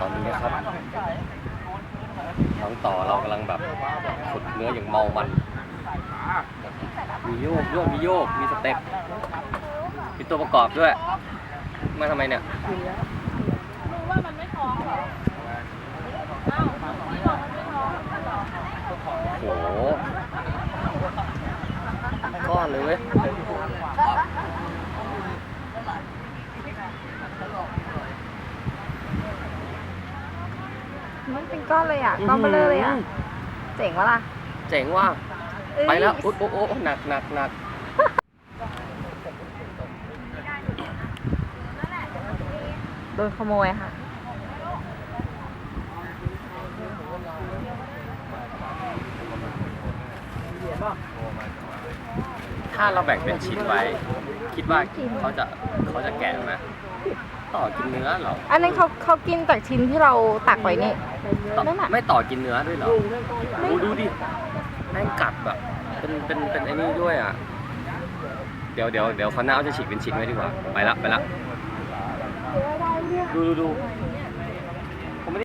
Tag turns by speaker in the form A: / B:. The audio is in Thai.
A: ตอนนี้นะครับทั้งต่อเรากำลังแบบฝึกเนื้ออย่างเมามันมีโยกโยกมีโยกมีสเต็ปมีตัวประกอบด้วย มาทำไมเนี่ยโอ้โหก้อนเลยเว้ย
B: มันเป็นก้อนเลยอะ ก้อนเบลอเลยอะ เจ๋งวะล่ะ
A: เจ๋งว่ะ
B: เอ้ย ไปแล้ว อุ๊ย
A: โอ้โอ้โอ้หนักหนักหนัก
B: โดนขโมยค่ะ
A: ถ้าเราแบ่งเป็นชิ้นไว้ คิดว่าเขาจะเขาจะแกะไหม ต่อกินเนื้อเหรออันนั้นเข
B: าเขากินจากชิ้นที่เราตักไว้นี่
A: ต่อนั่นน่ะ ไม่ต่อกินเนื้อด้วยเหรอโอ้ดูดิแม่งกัดแบบเป็นเป็นเป็นไอ้นี่ด้วยอะ เดี๋ยวเดี๋ยวเดี๋ยวเขาวหน้าจะฉีกเป็นชิ้นไว้ดีกว่า ไปละไปละ ดูดูดู